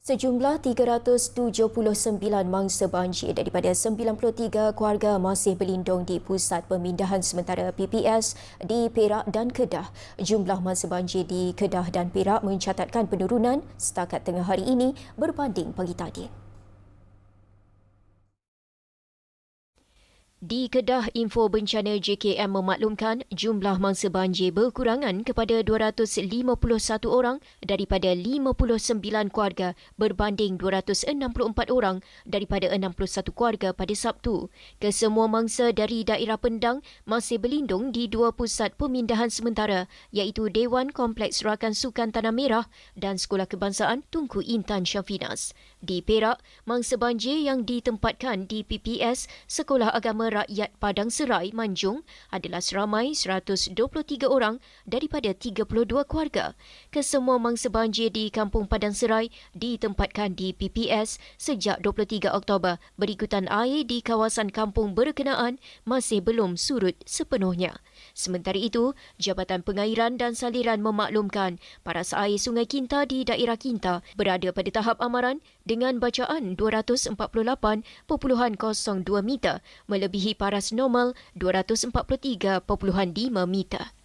Sejumlah 379 mangsa banjir daripada 93 keluarga masih berlindung di Pusat Pemindahan Sementara PPS di Perak dan Kedah. Jumlah mangsa banjir di Kedah dan Perak mencatatkan penurunan setakat tengah hari ini berbanding pagi tadi. Di Kedah, Info Bencana JKM memaklumkan jumlah mangsa banjir berkurangan kepada 251 orang daripada 59 keluarga berbanding 264 orang daripada 61 keluarga pada Sabtu. Kesemua mangsa dari daerah Pendang masih berlindung di dua pusat pemindahan sementara iaitu Dewan Kompleks Rakan Sukan Tanah Merah dan Sekolah Kebangsaan Tunku Intan Syafinas. Di Perak, mangsa banjir yang ditempatkan di PPS Sekolah Agama Rakyat Padang Serai, Manjung adalah seramai 123 orang daripada 32 keluarga. Kesemua mangsa banjir di Kampung Padang Serai ditempatkan di PPS sejak 23 Oktober berikutan air di kawasan kampung berkenaan masih belum surut sepenuhnya. Sementara itu, Jabatan Pengairan dan Saliran memaklumkan paras air Sungai Kinta di daerah Kinta berada pada tahap amaran dengan bacaan 248.02 meter melebihi paras normal 243.5 meter.